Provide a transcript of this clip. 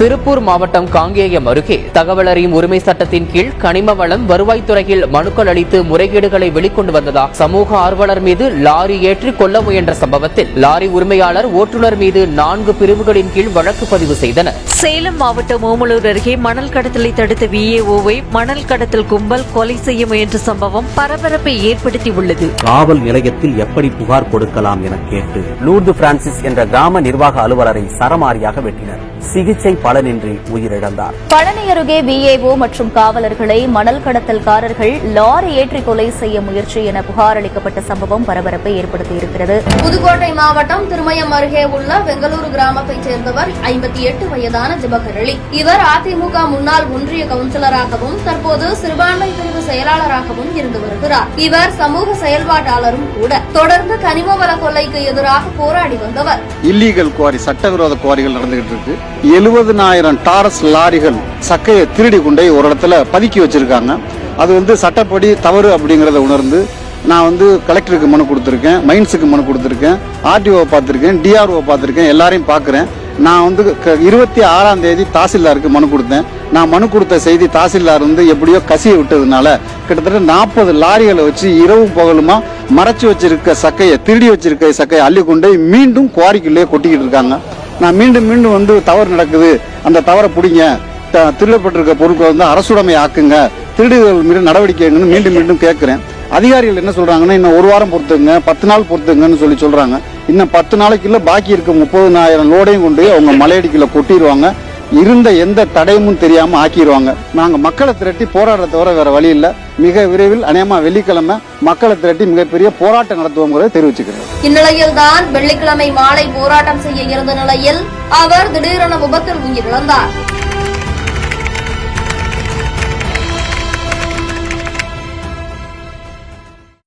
திருப்பூர் மாவட்டம் காங்கேயம் அருகே தகவல் அறியும் உரிமை சட்டத்தின் கீழ் கனிம வளம் வருவாய்த்துறையில் மனுக்கள் அளித்து முறைகேடுகளை வெளிக்கொண்டு வந்ததாக சமூக ஆர்வலர் மீது லாரி ஏற்றி கொல்ல முயன்ற சம்பவத்தில் லாரி உரிமையாளர் ஓட்டுநர் மீது நான்கு பிரிவுகளின் கீழ் வழக்கு பதிவு செய்தனர். சேலம் மாவட்டம் ஓமலூர் அருகே மணல் கடத்தலை தடுத்த விஏஓவை மணல் கடத்தல் கும்பல் கொலை செய்ய முயன்ற சம்பவம் பரபரப்பை ஏற்படுத்தியுள்ளது. காவல் நிலையத்தில் எப்படி புகார் கொடுக்கலாம் என கேட்டு லூர்து பிரான்சிஸ் என்ற கிராம நிர்வாக அலுவலரை சரமாரியாக வெட்டினர். சிகிச்சை பலனின்றி உயிரிழந்தார். பழனி அருகே விஏஓ மற்றும் காவலர்களை மணல் கடத்தல்காரர்கள் லாரி ஏற்றி கொலை செய்ய முயற்சி என புகார் அளிக்கப்பட்ட சம்பவம் பரபரப்பை ஏற்படுத்தியிருக்கிறது. புதுக்கோட்டை மாவட்டம் திருமயம் அருகே உள்ள வெங்கலூர் கிராமத்தைச் சேர்ந்தவர் ஐம்பத்தி எட்டு வயதான ஜிபகரளி இவர் அதிமுக முன்னாள் ஒன்றிய கவுன்சிலராகவும் தற்போது சிறுபான்மை பிரிவு செயலாளராகவும் இருந்து வருகிறார். இவர் சமூக செயல்பாட்டாளரும் கூட. தொடர்ந்து கனிம வள கொள்ளைக்கு எதிராக போராடி வந்தவர். இல்லீகல் குவாரி சட்டவிரோத குவாரிகள் நடந்துகிட்டு இருக்கு. எழுபதுனாயிரம் டாரஸ் லாரிகள் சக்கையை திருடி கொண்டே ஒரு இடத்துல பதுக்கி வச்சிருக்காங்க. அது வந்து சட்டப்படி தவறு அப்படிங்கிறத உணர்ந்து நான் வந்து கலெக்டருக்கு மனு கொடுத்துருக்கேன் மைன்ஸுக்கு மனு கொடுத்துருக்கேன் ஆர்டிஓ பார்த்துருக்கேன் டிஆர்ஓ பார்த்துருக்கேன் எல்லாரையும் பார்க்குறேன். நான் வந்து க- இருபத்தி ஆறாம் தேதி தாசில்தாருக்கு மனு கொடுத்தேன். நான் மனு கொடுத்த செய்தி தாசில்தார் வந்து எப்படியோ கசிய விட்டதுனால கிட்டத்தட்ட நாற்பது லாரிகளை வச்சு இரவும் பகலுமா மறைச்சு வச்சிருக்க சக்கையை திருடி வச்சிருக்க சக்கையை அள்ளி கொண்டு மீண்டும் குவாரிக்குள்ளேயே கொட்டிக்கிட்டு இருக்காங்க. நான் மீண்டும் மீண்டும் வந்து தவறு நடக்குது. அந்த தவறை பிடிங்க. த- திருடப்பட்டிருக்க பொருட்களை வந்து அரசுடைமை ஆக்குங்க. திருடுகள் மீது நடவடிக்கை எடுங்கன்னு மீண்டும் மீண்டும் கேட்கிறேன் அதிகாரிகள் என்ன சொல்றாங்கன்னா இன்னும் ஒரு வாரம் பொறுத்துங்க. பத்து நாள் பொறுத்துங்கன்னு சொல்லி சொல்றாங்க. இன்னும் பத்து நாளைக்குள்ள பாக்கி இருக்க முப்பதுனாயிரம் லோடையும் கொண்டு அவங்க மலையடிக்குள்ள கொட்டிடுவாங்க இருந்த எந்த தடையும் தெரியாம ஆக்கிடுவாங்க நாங்க மக்களை திரட்டி போராடுறத தவிர வேற வழி இல்ல. மிக விரைவில் அநேகமா வெள்ளிக்கிழமை மக்களை திரட்டி மிகப்பெரிய போராட்டம் நடத்துவோங்கிறத தெரிவிச்சுக்கிறேன். இந்நிலையில்தான் வெள்ளிக்கிழமை மாலை போராட்டம் செய்ய இருந்த நிலையில் அவர் திடீரென விபத்தில் உயிரிழந்தார்